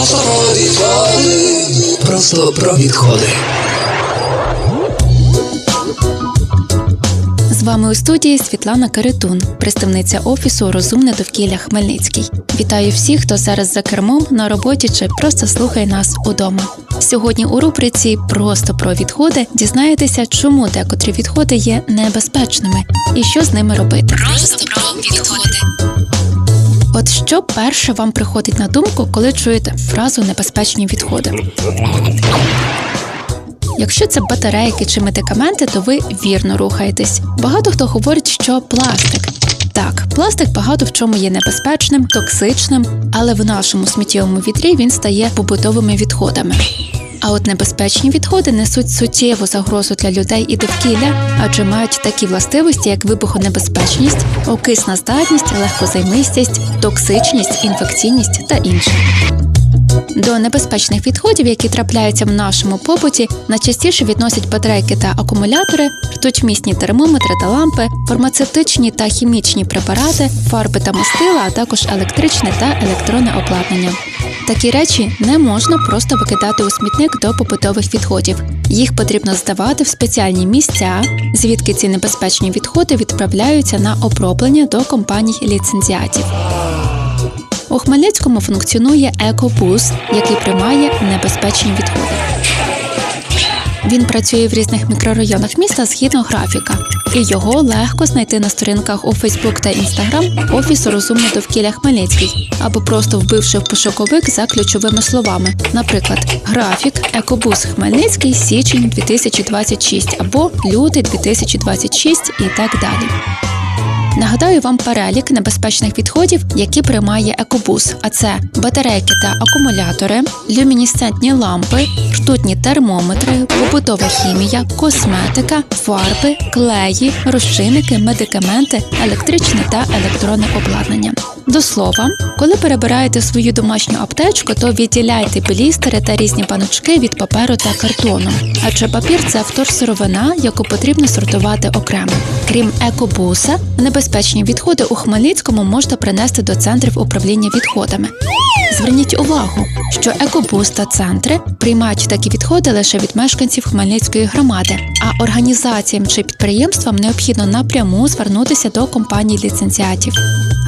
Просто про відходи. Просто про відходи. З вами у студії Світлана Каретун, представниця офісу Розумне довкілля Хмельницький. Вітаю всіх, хто зараз за кермом на роботі чи просто слухає нас удома. Сьогодні у рубриці Просто про відходи дізнаєтеся, чому декотрі відходи є небезпечними і що з ними робити. Просто про відходи. От що перше вам приходить на думку, коли чуєте фразу небезпечні відходи? Якщо це батарейки чи медикаменти, то ви вірно рухаєтесь. Багато хто говорить, що пластик. Так, пластик багато в чому є небезпечним, токсичним, але в нашому сміттєвому вітрі він стає побутовими відходами. А от небезпечні відходи несуть суттєву загрозу для людей і довкілля, адже мають такі властивості, як вибухонебезпечність, окисна здатність, легкозаймистість, токсичність, інфекційність та інше. До небезпечних відходів, які трапляються в нашому побуті, найчастіше відносять батарейки та акумулятори, ртутьмісні термометри та лампи, фармацевтичні та хімічні препарати, фарби та мастила, а також електричне та електронне обладнання. Такі речі не можна просто викидати у смітник до побутових відходів. Їх потрібно здавати в спеціальні місця, звідки ці небезпечні відходи відправляються на оброблення до компаній ліцензіатів. У Хмельницькому функціонує екобус, який приймає небезпечні відходи. Він працює в різних мікрорайонах міста згідно графіка, і його легко знайти на сторінках у Фейсбук та Інстаграм Офісу Розумне довкілля Хмельницький або просто вбивши в пошуковик за ключовими словами, наприклад, графік. Екобус Хмельницький. Січень 2026 або лютий 2026 і так далі. Нагадаю вам перелік небезпечних відходів, які приймає екобус. А це батарейки та акумулятори, люмінесцентні лампи, ртутні термометри, побутова хімія, косметика, фарби, клеї, розчинники, медикаменти, електричне та електронне обладнання. До слова, коли перебираєте свою домашню аптечку, то відділяйте блістери та різні паночки від паперу та картону. Адже папір це вторсировина, яку потрібно сортувати окремо. Крім екобуса, небезпечні відходи у Хмельницькому можна принести до центрів управління відходами. Зверніть увагу, що екобус та центри приймають такі відходи лише від мешканців Хмельницької громади, а організаціям чи підприємствам необхідно напряму звернутися до компаній ліцензіатів.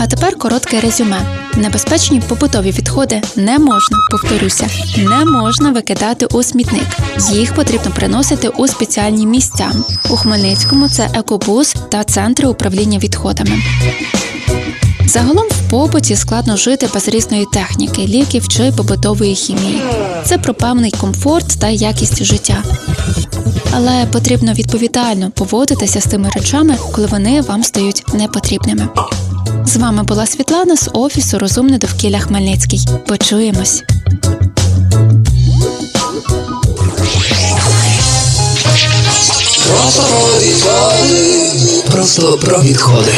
А тепер коротке резюме: небезпечні побутові відходи не можна, повторюся, не можна викидати у смітник. Їх потрібно приносити у спеціальні місця. У Хмельницькому це екобус та центри управління відходами. Загалом в побуті складно жити без різної техніки, ліків чи побутової хімії. Це про певний комфорт та якість життя. Але потрібно відповідально поводитися з тими речами, коли вони вам стають непотрібними. З вами була Світлана з офісу Розумне довкілля Хмельницький. Почуємось. Просто про відходи. Просто про відходи.